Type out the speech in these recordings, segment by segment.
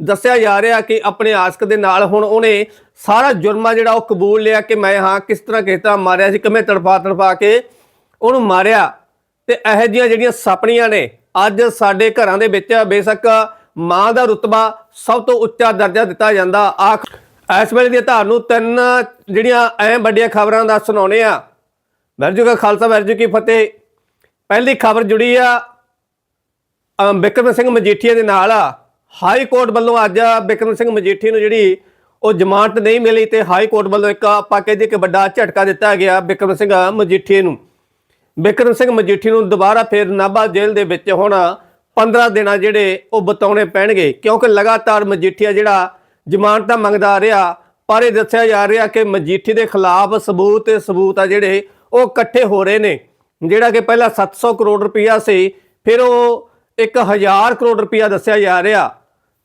ਦੱਸਿਆ ਜਾ ਰਿਹਾ ਕਿ ਆਪਣੇ ਆਸਕ ਦੇ ਨਾਲ ਹੁਣ ਉਹਨੇ ਸਾਰਾ ਜੁਰਮਾ ਜਿਹੜਾ ਉਹ ਕਬੂਲ ਲਿਆ ਕਿ ਮੈਂ ਹਾਂ, ਕਿਸ ਤਰ੍ਹਾਂ ਕਿਸ ਤਰ੍ਹਾਂ ਮਾਰਿਆ ਸੀ, ਕਿਵੇਂ ਤੜਫਾ ਤੜਫਾ ਕੇ ਉਹਨੂੰ ਮਾਰਿਆ। ਤੇ ਇਹੋ ਜਿਹੀਆਂ ਜਿਹੜੀਆਂ ਸਪਣੀਆਂ ਨੇ, ਅੱਜ ਸਾਡੇ ਘਰਾਂ ਦੇ ਵਿੱਚ ਬੇਸ਼ੱਕ ਮਾਂ ਦਾ ਰੁਤਬਾ ਸਭ ਤੋਂ ਉੱਚਾ ਦਰਜਾ ਦਿੱਤਾ ਜਾਂਦਾ। ਆਖ ਇਸ ਵੇਲੇ ਦੀਆਂ ਤੁਹਾਨੂੰ ਤਿੰਨ ਜਿਹੜੀਆਂ ਐ ਵੱਡੀਆਂ ਖਬਰਾਂ ਦਾ ਸੁਣਾਉਣੇ ਆ ਵਰਜੂ ਕਾ ਖਾਲਸਾ ਵਰਜੂ ਕੀ ਫਤਿਹ। ਪਹਿਲੀ ਖਬਰ ਜੁੜੀ ਆ ਅਮ ਬਿਕਰਮ ਸਿੰਘ ਮਜੀਠੀਆ ਦੇ ਨਾਲ ਆ। ਹਾਈ ਕੋਰਟ ਵੱਲੋਂ ਅੱਜ ਬਿਕਰਮ ਸਿੰਘ ਮਜੀਠੀ ਨੂੰ ਜਿਹੜੀ ਉਹ ਜ਼ਮਾਨਤ ਨਹੀਂ ਮਿਲੀ ਤੇ ਹਾਈ ਕੋਰਟ ਵੱਲੋਂ ਇੱਕ ਆਪਾਂ ਕਹਿੰਦੇ ਕਿ ਵੱਡਾ ਝਟਕਾ ਦਿੱਤਾ ਗਿਆ ਬਿਕਰਮ ਸਿੰਘ ਮਜੀਠੀ ਨੂੰ। ਬਿਕਰਮ ਸਿੰਘ ਮਜੀਠੀ ਨੂੰ ਦੁਬਾਰਾ ਫੇਰ ਨਾਭਾ ਜੇਲ੍ਹ ਦੇ ਵਿੱਚ ਹੁਣ 15 ਦਿਨਾਂ ਜਿਹੜੇ ਉਹ ਬਤਾਉਣੇ ਪੈਣਗੇ, ਕਿਉਂਕਿ ਲਗਾਤਾਰ ਮਜੀਠੀਆ ਜਿਹੜਾ ਜ਼ਮਾਨਤ ਜ਼ਮਾਨਤਾਂ ਮੰਗਦਾ ਰਿਹਾ, ਪਰ ਇਹ ਦੱਸਿਆ ਜਾ ਰਿਹਾ ਕਿ ਮਜੀਠੀ ਦੇ ਖਿਲਾਫ ਸਬੂਤ ਤੇ ਸਬੂਤ ਆ ਜਿਹੜੇ ਉਹ ਇਕੱਠੇ ਹੋ ਰਹੇ ਨੇ। ਜਿਹੜਾ ਕਿ ਪਹਿਲਾਂ 700 ਕਰੋੜ ਰੁਪਇਆ ਸੀ, ਫਿਰ ਉਹ 1000 ਕਰੋੜ ਰੁਪਇਆ ਦੱਸਿਆ ਜਾ ਰਿਹਾ।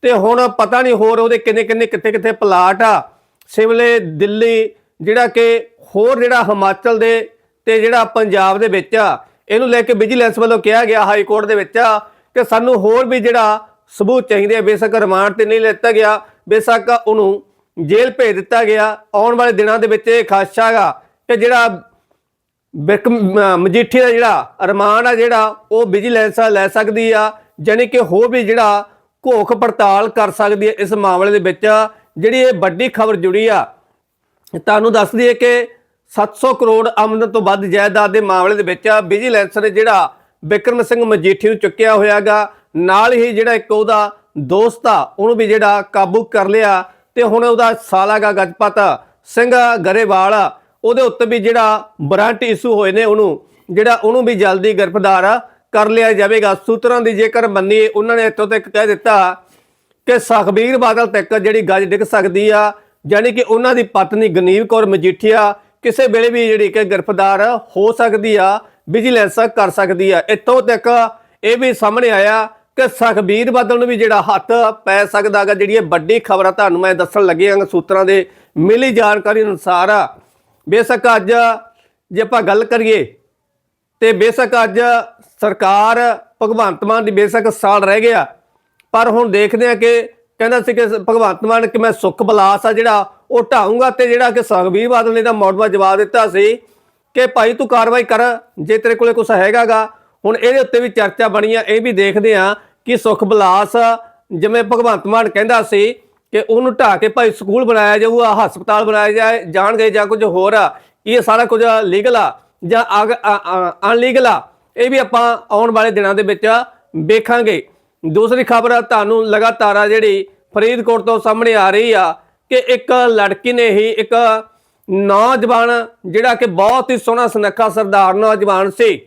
ਤੇ ਹੁਣ ਪਤਾ ਨਹੀਂ ਹੋਰ ਉਹਦੇ ਕਿੰਨੇ ਕਿੰਨੇ ਕਿੱਥੇ ਕਿੱਥੇ ਪਲਾਟ ਆ। ਸਿਮਲੇ, ਦਿੱਲੀ, ਜਿਹੜਾ ਕਿ ਹੋਰ ਜਿਹੜਾ ਹਿਮਾਚਲ ਦੇ ਤੇ ਜਿਹੜਾ ਪੰਜਾਬ ਦੇ ਵਿੱਚ ਆ। ਇਹਨੂੰ ਲੈ ਕੇ ਵਿਜੀਲੈਂਸ ਵੱਲੋਂ ਕਿਹਾ ਗਿਆ ਹਾਈ ਕੋਰਟ ਦੇ ਵਿੱਚ ਆ ਕਿ ਸਾਨੂੰ ਹੋਰ ਵੀ ਜਿਹੜਾ ਸਬੂਤ ਚਾਹੀਦੇ ਆ, ਬੇਸ਼ੱਕ ਰਿਮਾਂਡ ਤੇ ਨਹੀਂ ਲਿੱਤਾ ਗਿਆ। ਬੇਸ਼ੱਕ ਉਹਨੂੰ ਜੇਲ੍ਹ ਭੇਜ ਦਿੱਤਾ ਗਿਆ। ਆਉਣ ਵਾਲੇ ਦਿਨਾਂ ਦੇ ਵਿੱਚ ਇਹ ਖਾਸਾ ਹੈਗਾ ਕਿ ਜਿਹੜਾ ਬਿਕਮ ਮਜੀਠੀ ਦਾ ਜਿਹੜਾ ਰਿਮਾਂਡ ਆ ਜਿਹੜਾ, ਉਹ ਵਿਜੀਲੈਂਸ ਲੈ ਸਕਦੀ ਆ। ਜਾਣੀ ਕਿ ਹੋਰ ਵੀ ਜਿਹੜਾ ਘੋਖ ਪੜਤਾਲ ਕਰ ਸਕਦੀ ਹੈ ਇਸ ਮਾਮਲੇ ਦੇ ਵਿੱਚ। ਜਿਹੜੀ ਇਹ ਵੱਡੀ ਖਬਰ ਜੁੜੀ ਆ, ਤੁਹਾਨੂੰ ਦੱਸ ਦਈਏ ਕਿ 700 ਕਰੋੜ ਆਮਦਨ ਤੋਂ ਵੱਧ ਜਾਇਦਾਦ ਦੇ ਮਾਮਲੇ ਦੇ ਵਿੱਚ ਵਿਜੀਲੈਂਸ ਨੇ ਜਿਹੜਾ ਬਿਕਰਮ ਸਿੰਘ ਮਜੀਠੀ ਨੂੰ ਚੁੱਕਿਆ ਹੋਇਆਗਾ। ਨਾਲ ਹੀ ਜਿਹੜਾ ਇੱਕ ਉਹਦਾ ਦੋਸਤ ਆ, ਉਹਨੂੰ ਵੀ ਜਿਹੜਾ ਕਾਬੂ ਕਰ ਲਿਆ ਤੇ ਹੁਣ ਉਹਦਾ ਸਾਲਾਗਾ ਗਜਪਤ ਸਿੰਘ ਗਰੇਵਾਲ, ਉਹਦੇ ਉੱਤੇ ਵੀ ਜਿਹੜਾ ਬ੍ਰਾਂਟ ਇਸ਼ੂ ਹੋਏ ਨੇ ਉਹਨੂੰ, ਜਿਹੜਾ ਉਹਨੂੰ ਵੀ ਜਲਦੀ ਗ੍ਰਿਫਤਾਰ ਕਰ ਲਿਆ ਜਾਵੇਗਾ। ਸੂਤਰਾਂ ਦੀ ਜੇਕਰ ਮੰਨੀਏ, ਉਹਨਾਂ ਨੇ ਇੱਥੋਂ ਤੱਕ ਕਹਿ ਦਿੱਤਾ ਕਿ ਸੁਖਬੀਰ ਬਾਦਲ ਤੱਕ ਜਿਹੜੀ ਗੱਜ ਡਿੱਗ ਸਕਦੀ ਆ, ਯਾਨੀ ਕਿ ਉਹਨਾਂ ਦੀ ਪਤਨੀ ਗਨੀਵ ਕੌਰ ਮਜੀਠੀਆ ਕਿਸੇ ਵੇਲੇ ਵੀ ਜਿਹੜੀ ਕਿ ਗ੍ਰਿਫਤਾਰ ਹੋ ਸਕਦੀ ਆ, ਵਿਜੀਲੈਂਸ ਕਰ ਸਕਦੀ ਆ। ਇੱਥੋਂ ਤੱਕ ਇਹ ਵੀ ਸਾਹਮਣੇ ਆਇਆ ਕਿ ਸੁਖਬੀਰ ਬਾਦਲ ਨੂੰ ਵੀ ਜਿਹੜਾ ਹੱਥ ਪੈ ਸਕਦਾਗਾ ਜਿਹੜੀ ਇਹ ਵੱਡੀ ਖਬਰ ਆ, ਤੁਹਾਨੂੰ ਮੈਂ ਦੱਸਣ ਲੱਗਿਆ ਸੂਤਰਾਂ ਦੇ ਮਿਲੀ ਜਾਣਕਾਰੀ ਅਨੁਸਾਰ। ਬੇਸ਼ੱਕ ਅੱਜ ਜੇ ਆਪਾਂ ਗੱਲ ਕਰੀਏ, ਤੇ ਬੇਸ਼ੱਕ ਅੱਜ ਸਰਕਾਰ ਭਗਵੰਤ ਮਾਨ ਦੀ ਬੇਸ਼ੱਕ ਸਾਲ ਰਹਿ ਗਿਆ, ਪਰ ਹੁਣ ਦੇਖਦੇ ਆ ਕਿ ਕਹਿੰਦਾ ਸੀ ਕਿ ਭਗਵੰਤ ਮਾਨ ਕਿ ਮੈਂ ਸੁੱਖ ਬਲਾਸ ਆ ਜਿਹੜਾ ਉਹ ਢਾਊਂਗਾ ਤੇ ਜਿਹੜਾ ਕਿ ਸੁਖਬੀਰ ਬਾਦਲ ਨੇ ਦਾ ਮੌਡਵਾ ਜਵਾਬ ਦਿੱਤਾ ਸੀ ਕਿ ਭਾਈ ਤੂੰ ਕਾਰਵਾਈ ਕਰ, ਜੇ ਤੇਰੇ ਕੋਲੇ ਕੁਝ ਹੈਗਾਗਾ। ਹੁਣ ਇਹਦੇ ਉੱਤੇ ਵੀ ਚਰਚਾ ਬਣੀ ਆ, ਇਹ ਵੀ ਦੇਖਦੇ ਆ ਕਿ ਸੁੱਖ ਬਲਾਸ ਜਿਵੇਂ ਭਗਵੰਤ ਮਾਨ ਕਹਿੰਦਾ ਸੀ ਕਿ ਉਹਨੂੰ ਢਾ ਕੇ ਭਾਈ ਸਕੂਲ ਬਣਾਇਆ ਜਾਊਗਾ, ਹਸਪਤਾਲ ਬਣਾਇਆ ਜਾਏ, ਜਾਣਗੇ ਜਾਂ ਕੁਝ ਹੋਰ ਆ, ਇਹ ਸਾਰਾ ਕੁਝ ਲੀਗਲ ਆ ਜਾਂ ਅਨਲੀਗਲ ਆ। ਇਹ ਵੀ ਆਪਾਂ ਆਉਣ ਵਾਲੇ ਦਿਨਾਂ ਦੇ ਵਿੱਚ ਵੇਖਾਂਗੇ। ਦੂਸਰੀ ਖਬਰ ਤੁਹਾਨੂੰ ਲਗਾਤਾਰ ਆ ਜਿਹੜੀ ਫਰੀਦਕੋਟ ਤੋਂ ਸਾਹਮਣੇ ਆ ਰਹੀ ਆ ਕਿ ਇੱਕ ਲੜਕੀ ਨੇ ਹੀ ਇੱਕ ਨੌਜਵਾਨ, ਜਿਹੜਾ ਕਿ ਬਹੁਤ ਹੀ ਸੋਹਣਾ ਸੁਨੱਖਾ ਸਰਦਾਰ ਨੌਜਵਾਨ ਸੀ,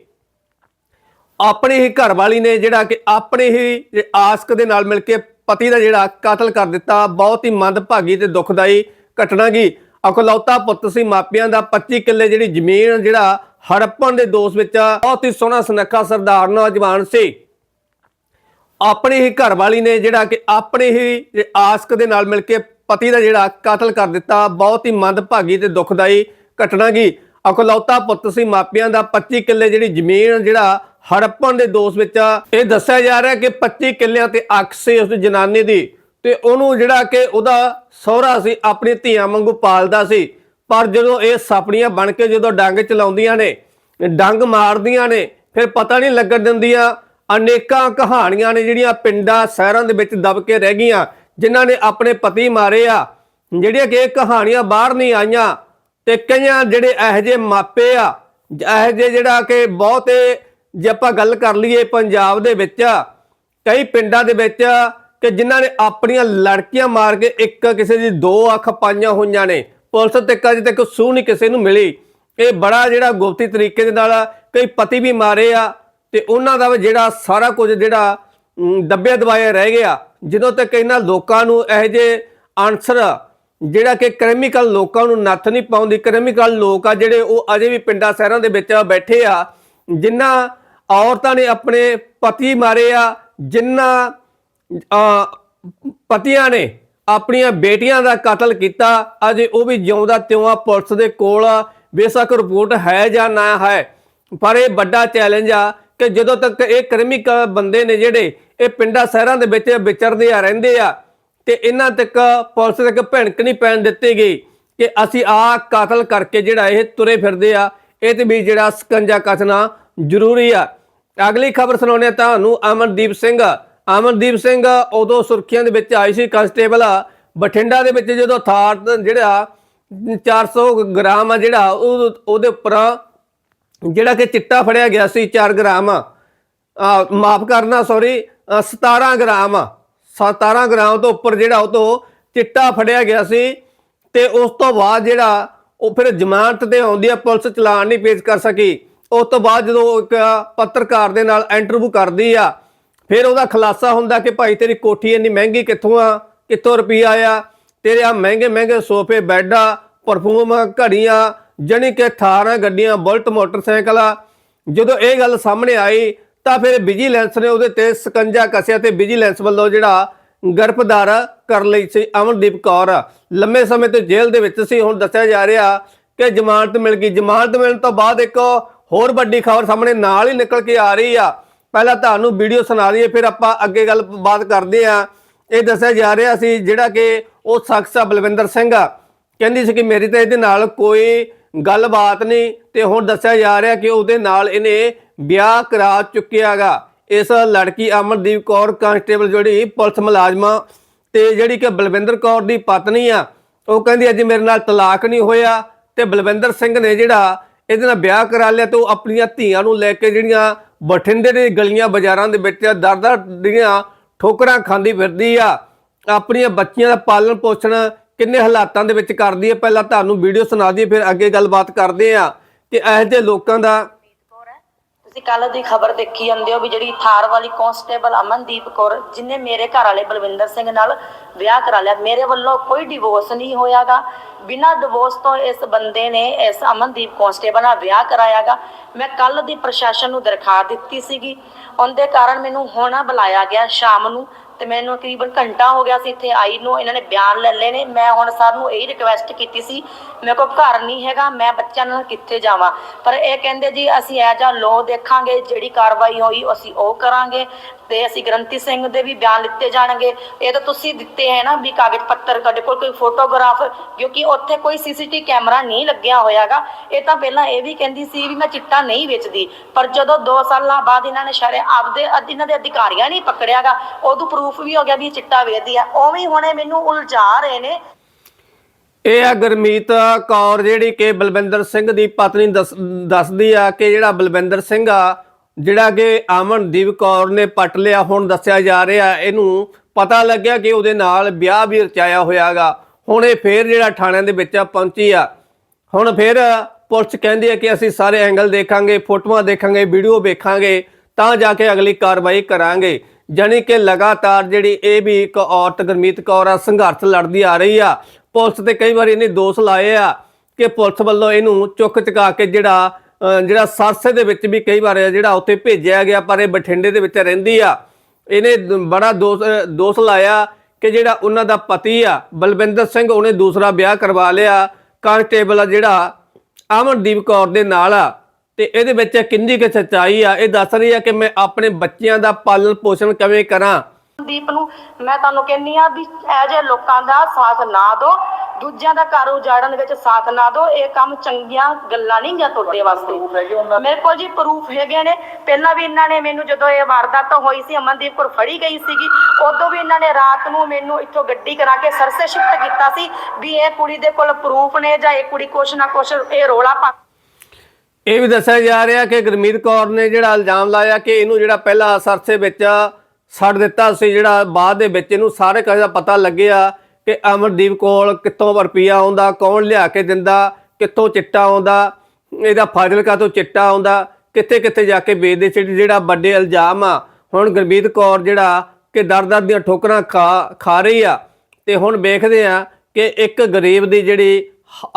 ਆਪਣੀ ਹੀ ਘਰਵਾਲੀ ਨੇ ਜਿਹੜਾ ਕਿ ਆਪਣੇ ਹੀ ਆਸਕ ਦੇ ਨਾਲ ਮਿਲ ਕੇ ਪਤੀ ਦਾ ਜਿਹੜਾ ਕਤਲ ਕਰ ਦਿੱਤਾ। ਬਹੁਤ ਹੀ ਮੰਦਭਾਗੀ ਤੇ ਦੁਖਦਾਈ ਘਟਨਾ ਗਈ। ਅਕਲੌਤਾ ਪੁੱਤ ਸੀ, ਮਾਪਿਆਂ ਦਾ 25 ਕਿੱਲੇ ਜਿਹੜੀ ਜ਼ਮੀਨ, ਜਿਹੜਾ ਹੜੱਪਣ ਦੇ ਦੋਸ਼ ਵਿੱਚ ਬਹੁਤ ਹੀ ਸੋਹਣਾ ਸੁਨੱਖਾ ਸਰਦਾਰ ਨੌਜਵਾਨ ਸੀ। ਆਪਣੀ ਹੀ ਘਰਵਾਲੀ ਨੇ ਜਿਹੜਾ ਕਿ ਆਪਣੇ ਹੀ ਆਸਕ ਦੇ ਨਾਲ ਮਿਲ ਕੇ ਪਤੀ ਦਾ ਜਿਹੜਾ ਕਤਲ ਕਰ ਦਿੱਤਾ, ਬਹੁਤ ਹੀ ਮੰਦਭਾਗੀ ਤੇ ਦੁਖਦਾਈ ਘਟਨਾ ਗਈ। ਅਕਲੌਤਾ ਪੁੱਤ ਸੀ, ਮਾਪਿਆਂ ਦਾ 25 ਕਿੱਲੇ ਜਿਹੜੀ ਜ਼ਮੀਨ ਜਿਹੜਾ ਹੜੱਪਣ ਦੇ ਦੋਸ਼ ਵਿੱਚ ਇਹ ਦੱਸਿਆ ਜਾ ਰਿਹਾ ਕਿ 25 ਕਿੱਲਿਆਂ ਤੇ ਅੱਖ ਸੀ ਉਸ ਜਨਾਨੀ ਦੀ ਤੇ ਉਹਨੂੰ ਜਿਹੜਾ ਕਿ ਉਹਦਾ ਸਹੁਰਾ ਸੀ, ਆਪਣੀ ਧੀਆਂ ਵਾਂਗੂ ਪਾਲਦਾ ਸੀ। ਪਰ ਜਦੋਂ ਇਹ ਸਾਪੜੀਆਂ ਬਣ ਕੇ ਜਦੋਂ ਡੰਗ ਚਲਾਉਂਦੀਆਂ ਨੇ, ਡੰਗ ਮਾਰਦੀਆਂ ਨੇ, ਫਿਰ ਪਤਾ ਨਹੀਂ ਲੱਗਣ ਦਿੰਦੀਆਂ, ਅਨੇਕਾਂ ਕਹਾਣੀਆਂ ਨੇ ਜਿਹੜੀਆਂ ਪਿੰਡਾਂ, ਸ਼ਹਿਰਾਂ ਦੇ ਵਿੱਚ ਦਬ ਕੇ ਰਹਿ ਗਈਆਂ, ਜਿਨ੍ਹਾਂ ਨੇ ਆਪਣੇ ਪਤੀ ਮਾਰੇ ਆ, ਜਿਹੜੀਆਂ ਕਿ ਇਹ ਕਹਾਣੀਆਂ ਬਾਹਰ ਨਹੀਂ ਆਈਆਂ, ਤੇ ਕਈਆਂ ਜਿਹੜੇ ਇਹੋ ਜਿਹੇ ਮਾਪੇ ਆ, ਇਹੋ ਜਿਹੇ ਜਿਹੜਾ ਕਿ ਬਹੁਤੇ ਜੇ ਆਪਾਂ ਗੱਲ ਕਰ ਲਈਏ ਪੰਜਾਬ ਦੇ ਵਿੱਚ, ਕਈ ਪਿੰਡਾਂ ਦੇ ਵਿੱਚ ਕਿ ਜਿਨ੍ਹਾਂ ਨੇ ਆਪਣੀਆਂ ਲੜਕੀਆਂ ਮਾਰ ਕੇ ਇੱਕ ਕਿਸੇ ਦੀ ਦੋ ਅੱਖ ਪਾਈਆਂ ਹੋਈਆਂ ਨੇ ਪੁਲਿਸ ਤੇ ਅਜੇ ਤੱਕ ਸੂਹ ਨਹੀਂ ਕਿਸੇ ਨੂੰ ਮਿਲੀ। ਇਹ ਬੜਾ ਜਿਹੜਾ ਗੁਪਤੀ ਤਰੀਕੇ ਦੇ ਨਾਲ ਕਈ ਪਤੀ ਵੀ ਮਾਰੇ ਆ ਤੇ ਉਹਨਾਂ ਦਾ ਵੀ ਜਿਹੜਾ ਸਾਰਾ ਕੁਝ ਜਿਹੜਾ ਦੱਬਿਆ ਦਬਾਇਆ ਰਹਿ ਗਿਆ। ਜਦੋਂ ਤੱਕ ਇਹਨਾਂ ਲੋਕਾਂ ਨੂੰ ਇਹੋ ਜਿਹੇ ਆਨਸਰ ਜਿਹੜਾ ਕਿ ਕ੍ਰਿਮੀਕਲ ਲੋਕਾਂ ਨੂੰ ਨੱਥ ਨਹੀਂ ਪਾਉਂਦੀ, ਕ੍ਰਿਮੀਕਲ ਲੋਕ ਆ ਜਿਹੜੇ ਉਹ ਅਜੇ ਵੀ ਪਿੰਡਾਂ ਸ਼ਹਿਰਾਂ ਦੇ ਵਿੱਚ ਬੈਠੇ ਆ ਜਿਨ੍ਹਾਂ ਔਰਤਾਂ ਨੇ ਆਪਣੇ ਪਤੀ ਮਾਰੇ ਆ ਜਿਨ੍ਹਾਂ ਪਤੀਆਂ ਨੇ ਆਪਣੀਆਂ ਬੇਟੀਆਂ ਦਾ ਕਤਲ ਕੀਤਾ। ਅਜੇ ਉਹ ਵੀ ਜਿਉਂਦਾ ਤਿਉਂ ਪੁਲਿਸ ਦੇ ਕੋਲ। ਬੇਸ਼ੱਕ ਰਿਪੋਰਟ ਹੈ ਜਾਂ ਨਾ ਹੈ, ਪਰ ਇਹ ਵੱਡਾ ਚੈਲੰਜ ਆ ਕਿ ਜਦੋਂ ਤੱਕ ਇਹ ਕ੍ਰਿਮੀਕਲ ਬੰਦੇ ਨੇ ਜਿਹੜੇ, ਇਹ ਪਿੰਡਾਂ ਸ਼ਹਿਰਾਂ ਦੇ ਵਿੱਚ ਵਿਚਰਦੇ ਆ, ਰਹਿੰਦੇ ਆ, ਤੇ ਇਹਨਾਂ ਤੱਕ ਪੁਲਿਸ ਤੱਕ ਭਿਣਕ ਨਹੀਂ ਪੈਣ ਦਿੱਤੀ ਗਈ ਕਿ ਅਸੀਂ ਆ ਕਤਲ ਕਰਕੇ ਜਿਹੜਾ ਇਹ ਤੁਰੇ ਫਿਰਦੇ ਆ, ਇਹ ਤੇ ਵੀ ਜਿਹੜਾ ਸਕੰਜਾ ਕਸਣਾ ਜ਼ਰੂਰੀ ਆ। ਅਗਲੀ ਖਬਰ ਸੁਣਾਉਂਦੇ ਹਾਂ ਤੁਹਾਨੂੰ ਅਮਨਦੀਪ ਸਿੰਘ। ਅਮਨਦੀਪ ਸਿੰਘ ਉਦੋਂ ਸੁਰਖੀਆਂ ਦੇ ਵਿੱਚ ਆਈ ਸੀ ਕਨਸਟੇਬਲ ਬਠਿੰਡਾ ਦੇ ਵਿੱਚ ਜਦੋਂ ਥਾਰ ਜਿਹੜਾ 400 ਗ੍ਰਾਮ ਆ ਜਿਹੜਾ, ਉਹ ਉਹਦੇ ਉੱਪਰ ਜਿਹੜਾ ਕਿ ਚਿੱਟਾ ਫੜਿਆ ਗਿਆ ਸੀ 4 ਗ੍ਰਾਮ। ਮਾਫ ਕਰਨਾ ਸੌਰੀ 17 ਗ੍ਰਾਮ। 17 ਗ੍ਰਾਮ ਤੋਂ ਉੱਪਰ ਜਿਹੜਾ ਉਹ ਤੋਂ ਚਿੱਟਾ ਫੜਿਆ ਗਿਆ ਸੀ ਤੇ ਉਸ ਤੋਂ ਬਾਅਦ ਜਿਹੜਾ ਉਹ ਫਿਰ ਜ਼ਮਾਨਤ ਤੇ ਆਉਂਦੀ ਆ, ਪੁਲਿਸ ਚਲਾਨ ਨਹੀਂ ਪੇਸ਼ ਕਰ ਸਕੀ। ਉਸ ਤੋਂ ਬਾਅਦ ਜਦੋਂ ਇੱਕ ਪੱਤਰਕਾਰ ਦੇ ਨਾਲ ਇੰਟਰਵਿਊ ਕਰਦੀ ਆ ਫਿਰ ਉਹਦਾ ਖੁਲਾਸਾ ਹੁੰਦਾ ਕਿ ਭਾਈ ਤੇਰੀ ਕੋਠੀ ਇੰਨੀ ਮਹਿੰਗੀ ਕਿੱਥੋਂ ਆ? ਕਿੱਥੋਂ ਰੁਪਈਆ ਆ ਤੇਰੇ ਆ ਮਹਿੰਗੇ ਮਹਿੰਗੇ ਸੋਫੇ, ਬੈੱਡਾਂ ਪਰਫਿਊਮ ਘੜੀਆਂ, ਜਣੀ ਕਿ ਥਾਰਾਂ, ਗੱਡੀਆਂ, ਬੁਲਟ, ਮੋਟਰਸਾਈਕਲ ਆ। ਜਦੋਂ ਇਹ ਗੱਲ ਸਾਹਮਣੇ ਆਈ, ਤਾਂ ਫਿਰ ਵਿਜੀਲੈਂਸ ਨੇ ਉਹਦੇ ਤੇ ਸਕੰਜਾ ਕੱਸਿਆ ਤੇ ਵਿਜੀਲੈਂਸ ਵੱਲੋਂ ਜਿਹੜਾ ਗ੍ਰਿਫਤਾਰ ਕਰ ਲਈ ਸੀ ਅਮਨਦੀਪ ਕੌਰ। ਲੰਮੇ ਸਮੇਂ ਤੋਂ ਜੇਲ੍ਹ ਦੇ ਵਿੱਚ ਸੀ, ਹੁਣ ਦੱਸਿਆ ਜਾ ਰਿਹਾ ਕਿ ਜ਼ਮਾਨਤ ਮਿਲ ਗਈ। ਜ਼ਮਾਨਤ ਮਿਲਣ ਤੋਂ ਬਾਅਦ ਇੱਕ ਹੋਰ ਵੱਡੀ ਖਬਰ ਸਾਹਮਣੇ ਨਾਲ ਹੀ ਨਿਕਲ ਕੇ ਆ ਰਹੀ ਆ। ਪਹਿਲਾਂ ਤੁਹਾਨੂੰ ਵੀਡੀਓ ਸੁਣਾ ਦਈਏ, ਫਿਰ ਆਪਾਂ ਅੱਗੇ ਗੱਲ ਬਾਤ ਕਰਦੇ ਆ ਇਹ ਦੱਸਿਆ ਜਾ ਰਿਹਾ ਸੀ ਜਿਹੜਾ ਕਿ ਉਹ ਸ਼ਖਸ ਆ ਬਲਵਿੰਦਰ ਸਿੰਘ। ਆ ਕਹਿੰਦੀ ਸੀ ਕਿ ਮੇਰੀ ਤਾਂ ਇਹਦੇ ਨਾਲ ਕੋਈ ਗੱਲਬਾਤ ਨਹੀਂ ਤੇ ਹੁਣ ਦੱਸਿਆ ਜਾ ਰਿਹਾ ਕਿ ਉਹਦੇ ਨਾਲ ਇਹਨੇ ਵਿਆਹ ਕਰਾ ਚੁੱਕਿਆਗਾ ਇਸ ਲੜਕੀ ਅਮਨਦੀਪ ਕੌਰ, ਕਾਂਸਟੇਬਲ ਜਿਹੜੀ ਪੁਲਿਸ ਮੁਲਾਜ਼ਮਾ ਤੇ ਜਿਹੜੀ ਕਿ ਬਲਵਿੰਦਰ ਕੌਰ ਦੀ ਪਤਨੀ ਆ, ਉਹ ਕਹਿੰਦੀ, ਅੱਜ ਮੇਰੇ ਨਾਲ ਤਲਾਕ ਨਹੀਂ ਹੋਇਆ। ਤੇ ਬਲਵਿੰਦਰ ਸਿੰਘ ਨੇ ਜਿਹੜਾ ਇਹਦੇ ਨਾਲ ਵਿਆਹ ਕਰਾ ਲਿਆ ਤੇ ਉਹ ਆਪਣੀਆਂ ਧੀਆਂ ਨੂੰ ਲੈ ਕੇ ਜਿਹੜੀਆਂ ਬਠਿੰਡੇ ਦੇ ਗਲੀਆਂ ਬਾਜ਼ਾਰਾਂ ਦੇ ਵਿੱਚ ਦਰ-ਦਰ ਦੀਆਂ ਠੋਕਰਾਂ ਖਾਂਦੀ ਫਿਰਦੀ ਆ, ਆਪਣੀਆਂ ਬੱਚੀਆਂ ਦਾ ਪਾਲਣ ਪੋਸ਼ਣ ਕਿੰਨੇ ਹਾਲਾਤਾਂ ਦੇ ਵਿੱਚ ਕਰਦੀ ਹੈ ਪਹਿਲਾਂ ਤੁਹਾਨੂੰ ਵੀਡੀਓ ਸੁਣਾ ਦਈਏ, ਫਿਰ ਅੱਗੇ ਗੱਲਬਾਤ ਕਰਦੇ ਆ ਕਿ ਇਹੋ ਜਿਹੇ ਲੋਕਾਂ ਦਾ ਤੁਸੀਂ ਕੱਲ ਦੀ ਖਬਰ ਦੇਖੀ ਜਾਂਦੇ ਹੋ ਵੀ ਜਿਹੜੀ ਥਾਰ ਵਾਲੀ ਕਾਂਸਟੇਬਲ ਅਮਨਦੀਪ ਕੌਰ, ਜਿਨੇ ਮੇਰੇ ਘਰ ਵਾਲੇ ਬਲਵਿੰਦਰ ਸਿੰਘ ਨਾਲ ਵਿਆਹ ਕਰਾ ਲਿਆ, ਮੇਰੇ ਵੱਲੋਂ ਕੋਈ ਡਿਵੋਰਸ ਨਹੀਂ ਹੋਇਆਗਾ। ਬਿਨਾਂ ਡਿਵੋਰਸ ਤੋਂ ਇਸ ਬੰਦੇ ਨੇ ਇਸ ਅਮਨਦੀਪ ਕਾਂਸਟੇਬਲ ਨਾਲ ਵਿਆਹ ਕਰਾਇਆਗਾ। ਮੈਂ ਕੱਲ ਦੀ ਪ੍ਰਸ਼ਾਸਨ ਨੂੰ ਦਰਖਾਸਤ ਦਿੱਤੀ ਸੀਗੀ। ਉਹਦੇ ਕਾਰਨ ਮੈਨੂੰ ਹੁਣ ਬੁਲਾਇਆ ਗਿਆ ਸ਼ਾਮ ਨੂੰ। ਤੇ ਮੈਨੂੰ ਤਕਰੀਬਨ ਘੰਟਾ ਹੋ ਗਿਆ ਸੀ ਇੱਥੇ ਆਈ ਨੂੰ, ਇਹਨਾਂ ਨੇ ਬਿਆਨ ਲੈ ਲਏ ਨੇ। ਮੈਂ ਹੁਣ ਸਰ ਨੂੰ ਇਹ ਰਿਕਵੈਸਟ ਕੀਤੀ ਸੀ, ਮੇਰੇ ਕੋਲ ਘਰ ਨਹੀਂ ਹੈਗਾ, ਮੈਂ ਬੱਚਿਆਂ ਨਾਲ ਕਿੱਥੇ ਜਾਵਾਂ? ਪਰ ਇਹ ਕਹਿੰਦੇ ਜੀ, ਅਸੀਂ ਐ ਜਾਂ ਲੋ ਦੇਖਾਂਗੇ, ਜਿਹੜੀ ਕਾਰਵਾਈ ਹੋਈ, ਅਸੀਂ ਉਹ ਕਰਾਂਗੇ ਤੇ ਅਸੀਂ ਗ੍ਰੰਥੀ ਸਿੰਘ ਦੇ ਵੀ ਬਿਆਨ ਲਿੱਤੇ ਜਾਣਗੇ। ਇਹ ਤਾਂ ਤੁਸੀਂ ਦਿੱਤੇ ਹੈ ਨਾ ਵੀ ਕਾਗਜ਼ ਪੱਤਰ, ਤੁਹਾਡੇ ਕੋਲ ਕੋਈ ਫੋਟੋਗ੍ਰਾਫ ਕਿਉਂਕਿ ਉੱਥੇ ਕੋਈ ਸੀਸੀਟੀ ਕੈਮਰਾ ਨਹੀਂ ਲੱਗਿਆ ਹੋਇਆਗਾ। ਇਹ ਤਾਂ ਪਹਿਲਾਂ ਇਹ ਵੀ ਕਹਿੰਦੀ ਸੀ ਵੀ ਮੈਂ ਚਿੱਟਾ ਨਹੀਂ ਵੇਚਦੀ। ਪਰ ਜਦੋਂ 2 ਸਾਲਾਂ ਬਾਅਦ ਇਹਨਾਂ ਨੇ ਸ਼ਰੇ ਆਪਦੇ ਇਹਨਾਂ ਦੇ ਅਧਿਕਾਰੀਆਂ ਨਹੀਂ ਪਕੜਿਆਗਾ, ਉਦੋਂ ਪ੍ਰੂਫ ਵੀ ਹੋ ਗਿਆ ਵੀ ਇਹ ਚਿੱਟਾ ਵੇਚਦੀ ਆ, ਉਹ ਹੁਣੇ ਮੈਨੂੰ ਉਲਝਾ ਰਹੇ ਨੇ। ਇਹ ਆ ਗੁਰਮੀਤ ਕੌਰ ਜਿਹੜੀ ਕਿ ਬਲਵਿੰਦਰ ਸਿੰਘ ਦੀ ਪਤਨੀ ਦੱਸਦੀ ਆ ਕਿ ਜਿਹੜਾ ਬਲਵਿੰਦਰ ਸਿੰਘ ਆ, ਜਿਹੜਾ ਕਿ ਅਮਨਦੀਪ ਕੌਰ ਨੇ ਪਟ ਲਿਆ, ਹੁਣ ਦੱਸਿਆ ਜਾ ਰਿਹਾ ਇਹਨੂੰ ਪਤਾ ਲੱਗਿਆ ਕਿ ਉਹਦੇ ਨਾਲ ਵਿਆਹ ਵੀ ਰਚਾਇਆ ਹੋਇਆਗਾ। ਹੁਣ ਇਹ ਫੇਰ ਜਿਹੜਾ ਥਾਣਿਆਂ ਦੇ ਵਿੱਚ ਪਹੁੰਚੀ ਆ। ਹੁਣ ਫੇਰ ਪੁਲਿਸ ਕਹਿੰਦੀ ਹੈ ਕਿ ਅਸੀਂ ਸਾਰੇ ਐਂਗਲ ਦੇਖਾਂਗੇ, ਫੋਟੋਆਂ ਦੇਖਾਂਗੇ, ਵੀਡੀਓ ਵੇਖਾਂਗੇ, ਤਾਂ ਜਾ ਕੇ ਅਗਲੀ ਕਾਰਵਾਈ ਕਰਾਂਗੇ। ਜਾਣੀ ਕਿ ਲਗਾਤਾਰ ਜਿਹੜੀ ਇਹ ਵੀ ਇੱਕ ਔਰਤ ਗੁਰਮੀਤ ਕੌਰ ਆ, ਸੰਘਰਸ਼ ਲੜਦੀ ਆ ਰਹੀ ਆ। ਪੁਲਿਸ ਤੇ ਕਈ ਵਾਰੀ ਇਹਨੇ ਦੋਸ਼ ਲਾਏ ਆ ਕਿ ਪੁਲਿਸ ਵੱਲੋਂ ਇਹਨੂੰ ਚੁੱਕ ਚੁਕਾ ਕੇ ਜਿਹੜਾ ਜਿਹੜਾ ਸਰਸੇ ਦੇ ਵਿੱਚ ਵੀ ਕਈ ਵਾਰ ਜਿਹੜਾ ਉੱਥੇ ਭੇਜਿਆ ਗਿਆ, ਪਰ ਇਹ ਬਠਿੰਡੇ ਦੇ ਵਿੱਚ ਰਹਿੰਦੀ ਆ। ਇਹਨੇ ਬੜਾ ਦੋਸ਼ ਦੋਸ਼ ਲਾਇਆ ਕਿ ਜਿਹੜਾ ਉਹਨਾਂ ਦਾ ਪਤੀ ਆ, ਬਲਵਿੰਦਰ ਸਿੰਘ, ਉਹਨੇ ਦੂਸਰਾ ਵਿਆਹ ਕਰਵਾ ਲਿਆ। ਕਾਂਸਟੇਬਲ ਆ ਜਿਹੜਾ ਅਮਨਦੀਪ ਕੌਰ ਦੇ ਨਾਲ ਆ। ਤੇ ਇਹਦੇ ਵਿੱਚ ਕਿੰਨੀ ਕਿ ਸੱਚਾਈ ਆ? ਇਹ ਦੱਸ ਰਹੀ ਆ ਕਿ ਮੈਂ ਆਪਣੇ ਬੱਚਿਆਂ ਦਾ ਪਾਲਣ ਪੋਸ਼ਣ ਕਿਵੇਂ ਕਰਾਂ? ਦੀਪ ਨੂੰ ਮੈਂ ਤੁਹਾਨੂੰ ਕਹਿੰਨੀ ਆ ਵੀ ਇਹ ਜੇ ਲੋਕਾਂ ਦਾ ਸਾਥ ਨਾ ਦਿਓ। ਦੂਜਿਆਂ ਦਾ ਘਰ ਉਜਾੜਨ ਵਿੱਚ ਸਾਥ ਨਾ ਦਿਓ। ਇਹ ਕੰਮ ਚੰਗੀਆਂ ਗੱਲਾਂ ਨਹੀਂ ਗਿਆ ਤੁਹਾਡੇ ਵਾਸਤੇ। ਮੇਰੇ ਕੋਲ ਜੀ ਪ੍ਰੂਫ ਹੈਗੇ ਨੇ। ਪਹਿਲਾਂ ਵੀ ਇਹਨਾਂ ਨੇ ਮੈਨੂੰ ਜਦੋਂ ਇਹ ਵਾਰਦਾਤ ਹੋਈ ਸੀ ਅਮਨਦੀਪ ਕੋਲ ਫੜੀ ਗਈ ਸੀਗੀ ਉਦੋਂ ਵੀ ਇਹਨਾਂ ਨੇ ਰਾਤ ਨੂੰ ਮੈਨੂੰ ਇੱਥੋਂ ਗੱਡੀ ਕਰਾ ਕੇ ਸਰਸੇ ਸ਼ਿਫਟ ਕੀਤਾ ਸੀ ਵੀ ਇਹ ਕੁੜੀ ਦੇ ਕੋਲ ਪ੍ਰੂਫ ਨੇ ਜਾਂ ਇਹ ਕੁੜੀ ਕੁਛ ਨਾ ਕੁਛ ਇਹ ਰੋਲਾ ਪਾ ਇਹ ਵੀ ਦੱਸਿਆ ਜਾ ਰਿਹਾ ਕਿ ਗੁਰਮੀਤ ਕੌਰ ਨੇ ਜਿਹੜਾ ਇਲਜ਼ਾਮ ਲਾਇਆ ਕਿ ਇਹਨੂੰ ਜਿਹੜਾ ਪਹਿਲਾਂ ਸਰਸੇ ਵਿੱਚ ਛੱਡ ਦਿੱਤਾ ਸੀ, ਜਿਹੜਾ ਬਾਅਦ ਦੇ ਵਿੱਚ ਇਹਨੂੰ ਸਾਰੇ ਕਿਸੇ ਦਾ ਪਤਾ ਲੱਗਿਆ ਕਿ ਅਮਰਦੀਪ ਕੋਲ ਕਿੱਥੋਂ ਰੁਪਈਆ ਆਉਂਦਾ, ਕੌਣ ਲਿਆ ਕੇ ਦਿੰਦਾ, ਕਿੱਥੋਂ ਚਿੱਟਾ ਆਉਂਦਾ, ਇਹਦਾ ਫਾਜ਼ਿਲਕਾ ਤੋਂ ਚਿੱਟਾ ਆਉਂਦਾ ਕਿੱਥੇ ਕਿੱਥੇ ਜਾ ਕੇ ਵੇਚਦੇ ਸੀ, ਜਿਹੜਾ ਵੱਡੇ ਇਲਜ਼ਾਮ ਆ। ਹੁਣ ਗੁਰਮੀਤ ਕੌਰ ਜਿਹੜਾ ਕਿ ਦਰ-ਦਰ ਦੀਆਂ ਠੋਕਰਾਂ ਖਾ ਖਾ ਰਹੀ ਆ ਤੇ ਹੁਣ ਵੇਖਦੇ ਆ ਕਿ ਇੱਕ ਗਰੀਬ ਦੀ ਜਿਹੜੀ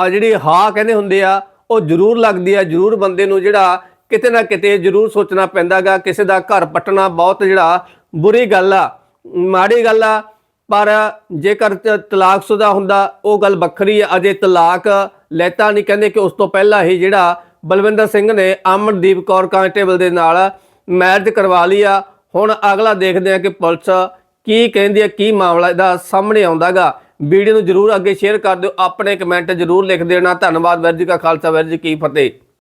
ਜਿਹੜੀ ਹਾ ਕਹਿੰਦੇ ਹੁੰਦੇ ਆ ਉਹ ਜ਼ਰੂਰ ਲੱਗਦੀ ਹੈ, ਜ਼ਰੂਰ ਬੰਦੇ ਨੂੰ ਜਿਹੜਾ ਕਿਤੇ ਨਾ ਕਿਤੇ ਜ਼ਰੂਰ ਸੋਚਣਾ ਪੈਂਦਾਗਾ, ਕਿਸੇ ਦਾ ਘਰ ਪੱਟਣਾ ਬਹੁਤ ਜਿਹੜਾ ਬੁਰੀ ਗੱਲ ਆ, ਮਾੜੀ ਗੱਲ ਆ, ਪਰ ਜੇਕਰ ਤਲਾਕਸ਼ੁਦਾ ਹੁੰਦਾ, ਉਹ ਗੱਲ ਵੱਖਰੀ ਆ, ਅਜੇ ਤਲਾਕ ਲੈਤਾ ਨਹੀਂ, ਕਹਿੰਦੇ ਕਿ ਉਸ ਤੋਂ ਪਹਿਲਾਂ ਹੀ ਜਿਹੜਾ ਬਲਵਿੰਦਰ ਸਿੰਘ ਨੇ ਅਮਨਦੀਪ ਕੌਰ ਕਾਂਸਟੇਬਲ ਦੇ ਨਾਲ ਮੈਰਿਜ ਕਰਵਾ ਲਈ ਆ, ਹੁਣ ਅਗਲਾ ਦੇਖਦੇ ਆ ਕਿ ਪੁਲਿਸ ਕੀ ਕਹਿੰਦੀ ਹੈ, ਕੀ ਮਾਮਲਾ ਇਹਦਾ ਸਾਹਮਣੇ ਆਉਂਦਾਗਾ। ਵੀਡੀਓ ਨੂੰ ਜਰੂਰ ਅੱਗੇ ਸ਼ੇਅਰ ਕਰ ਦਿਓ, ਆਪਣੇ ਕਮੈਂਟ ਜਰੂਰ ਲਿਖ ਦੇਣਾ। ਧੰਨਵਾਦ ਵੀਰ ਜੀ ਕਾ ਖਾਲਸਾ ਵੀਰ ਜੀ ਕੀ ਫਤਿਹ।